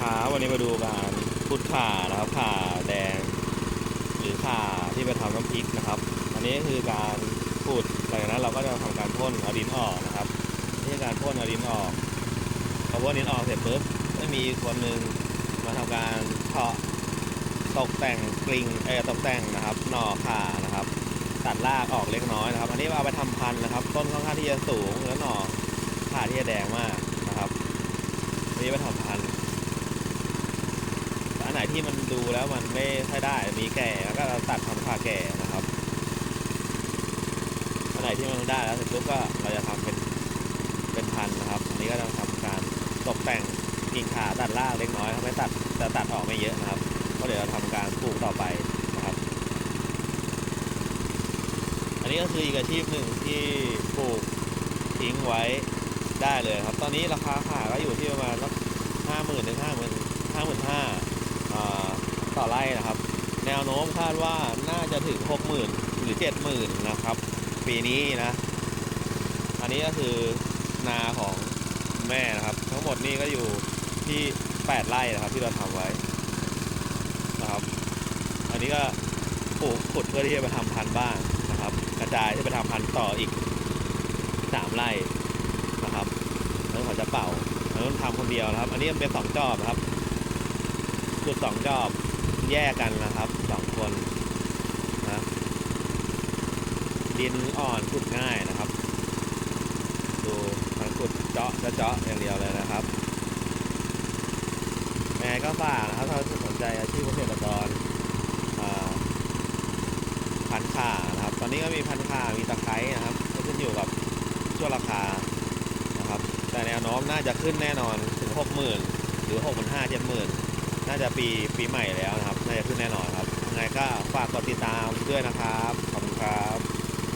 ครับวันนี้มาดูการขุดข่านะครับข่าแดง หรือข่าที่ไปทำน้ำพริกนะครับ อันนี้คือการขุดหลังจากนั้นเราก็จะทำการพ่นเอาดินออกนะครับนี่คือการพ่นเอาดินออกพอพ่นดินออกเสร็จปุ๊บก็มีคนหนึ่งมาทำการเพาะตกแต่งกลิ่งเออตกแต่งนะครับหน่อข่านะครับ ตัดรากออกเล็กน้อยนะครับ อันนี้เอาไปทำพันธุ์นะครับ ต้นค่อนข้างที่จะสูงแล้วหน่อข่าที่จะแดงมากนะครับนนี้ไปทำพัน ไหนที่มันดูแล้วมันไม่ค่อยได้ มีแก่แล้วก็เราตัดทำผ่าแก่นะครับอันไหนที่มันได้แล้วเสร็จปุ๊บก็เราจะทำเป็นเป็นพันนะครับ อันนี้ก็จะทำการตกแต่งกิ่งขาตัดรากเล็กน้อยครับไม่ตัดจะตัดออกไม่เยอะนะครับก็เดี๋ยวเราทำการปลูกต่อไปนะครับ อันนี้ก็คืออีกอาชีพหนึ่งที่ปลูกทิ้งไว้ได้เลยครับ ตอนนี้ราคาขาก็อยู่ที่ประมาณห้าหมื่นถึงห้าหมื่นห้าหมื่นห้า ต่อไร่นะครับ แนวโน้มคาดว่าน่าจะถึงหกหมื่นหรือเจ็ดหมื่นนะครับ ปีนี้นะ อันนี้ก็คือนาของแม่นะครับ ทั้งหมดนี่ก็อยู่ที่แปดไร่นะครับ ที่เราทำไว้นะครับ อันนี้ก็ปลูกขุดเพื่อที่จะไปทำพันธุ์บ้างนะครับ กระจายที่ไปทำพันธุ์ต่ออีกสามไร่นะครับแล้วเขาจะเป่าแล้วทำคนเดียวนะครับ อันนี้เป็นสองจอบนะครับุดสองจอบแยกกันนะครับสองคนนะดินอ่อนขุดง่ายนะครับ ดูทางขุดเจาะจะเจาะอย่างเดียวเลยนะครับยังไงก็ฝากนะครับถ้าสนใจอาชีพเกษตรกรพันธุ์ข่านะครับ ตอนนี้ก็มีพันธุ์ข่ามีตะไคร้นะครับก็ขึ้นอยู่กับช่วงราคานะครับ แต่แนวโน้มน่าจะขึ้นแน่นอนถึงหกหมื่นหรือหกพันห้าเจ็ดหมื่น น่าจะปีปีใหม่แล้วนะครับ น่าจะขึ้นแน่นอนครับยังไงก็ฝากกดติดตามด้วยนะครับ ขอบคุณครับ